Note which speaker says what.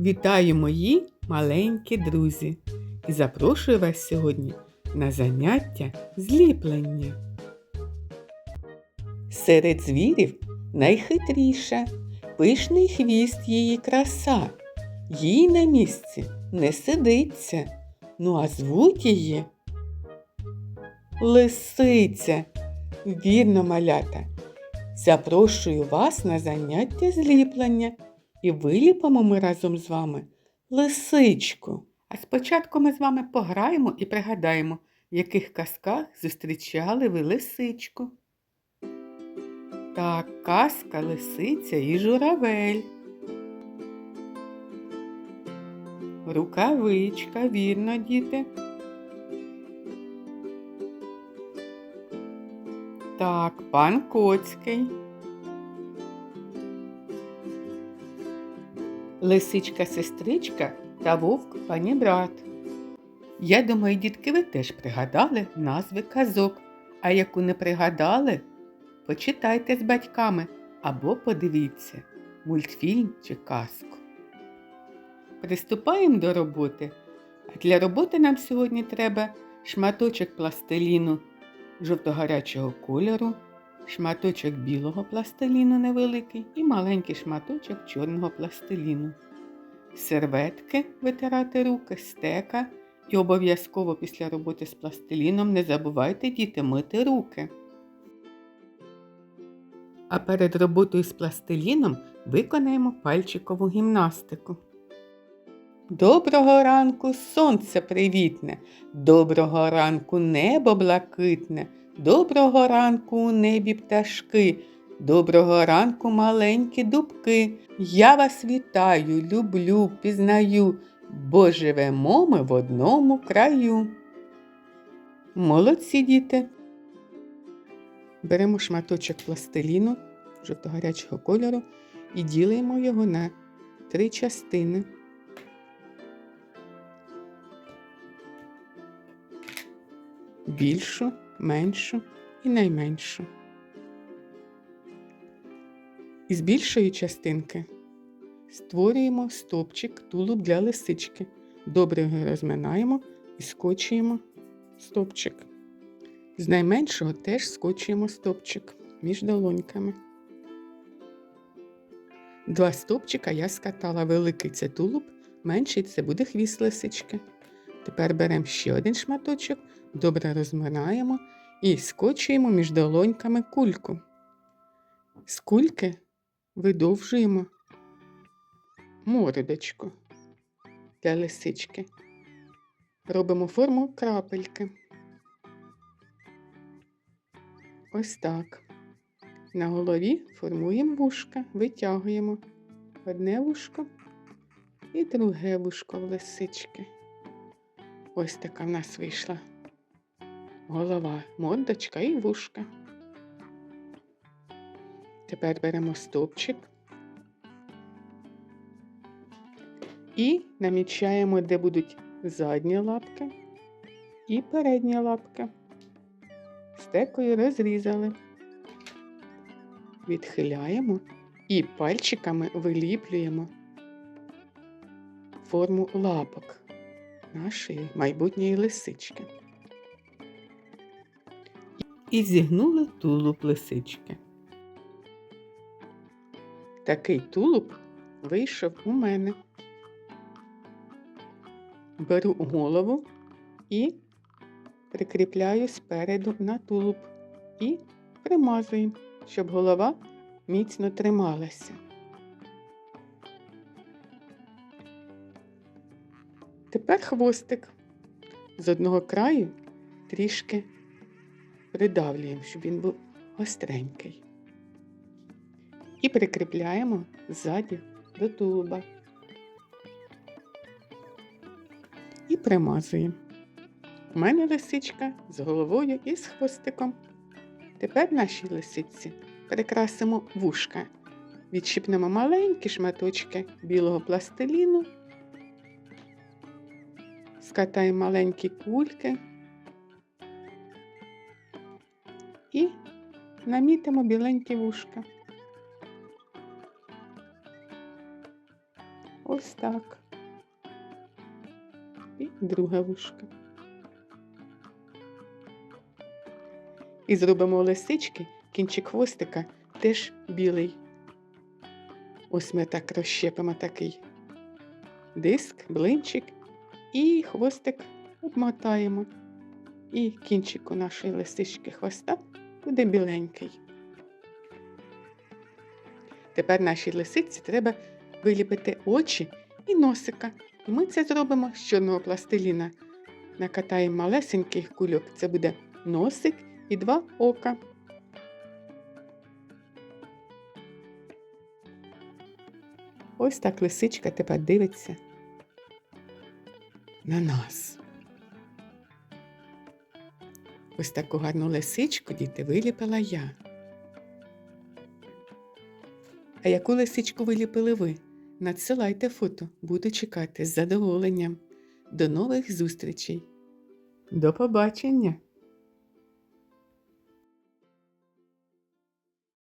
Speaker 1: Вітаю мої маленькі друзі і запрошую вас сьогодні на заняття зліплення. Серед звірів найхитріша, пишний хвіст її краса. Їй на місці не сидиться, ну а звуть її Лисиця. Вірно, малята. Запрошую вас на заняття зліплення і виліпимо ми разом з вами лисичку. А спочатку ми з вами пограємо і пригадаємо, в яких казках зустрічали ви лисичку. Так, казка, лисиця і журавель. Рукавичка, вірно, діти. Так, пан Коцький. Лисичка сестричка та вовк пані брат. Я думаю, дітки, ви теж пригадали назви казок, а яку не пригадали, почитайте з батьками або подивіться мультфільм чи казку. Приступаємо до роботи. А для роботи нам сьогодні треба шматочок пластиліну жовто-гарячого кольору, шматочок білого пластиліну невеликий і маленький шматочок чорного пластиліну. Серветки витирати руки, стека і обов'язково після роботи з пластиліном не забувайте діти мити руки. А перед роботою з пластиліном виконаємо пальчикову гімнастику. Доброго ранку сонце привітне, доброго ранку небо блакитне, доброго ранку у небі пташки, доброго ранку маленькі дубки. Я вас вітаю, люблю, пізнаю, бо живемо ми в одному краю. Молодці діти. Беремо шматочок пластиліну жовто-гарячого кольору і ділимо його на три частини. більшу, меншу і найменшу. Із більшої частинки створюємо стопчик тулуб для лисички. Добре його розминаємо і скочуємо стопчик. З найменшого теж скочуємо стопчик між долоньками. Два стопчика я скатала великий це тулуб, менший це буде хвіст лисички. Тепер беремо ще один шматочок, добре розминаємо і скочуємо між долоньками кульку. З кульки видовжуємо мордочку для лисички. Робимо форму крапельки. Ось так. На голові формуємо вушка, витягуємо одне вушко і друге вушко в лисички. Ось така в нас вийшла голова, мордочка і вушка. Тепер беремо стовпчик і намічаємо, де будуть задні лапки і передні лапки. Стекою розрізали, відхиляємо і пальчиками виліплюємо форму лапок нашої майбутньої лисички. І зігнули тулуб лисички. Такий тулуб вийшов у мене. Беру голову і прикріпляю спереду на тулуб і примазую, щоб голова міцно трималася. Тепер хвостик з одного краю трішки придавлюємо, щоб він був гостренький. І прикріпляємо ззаді до тулуба. І примазуємо. У мене лисичка з головою і з хвостиком. Тепер нашій лисиці прикрасимо вушка. Відщипнемо маленькі шматочки білого пластиліну скатаємо маленькі кульки і намітимо біленькі вушка. Ось так. І друге вушко. І зробимо лисички, кінчик хвостика теж білий. Ось ми так розщепимо такий диск, блинчик і хвостик обмотаємо. І кінчик у нашої лисички хвоста буде біленький. Тепер нашій лисиці треба виліпити очі і носика. І ми це зробимо з чорного пластиліна. Накатаємо малесенький кульок. Це буде носик і два ока. Ось так лисичка тепер дивиться на нас. Ось таку гарну лисичку, діти, виліпила я. А яку лисичку виліпили ви? Надсилайте фото, буду чекати з задоволенням. До нових зустрічей. До побачення!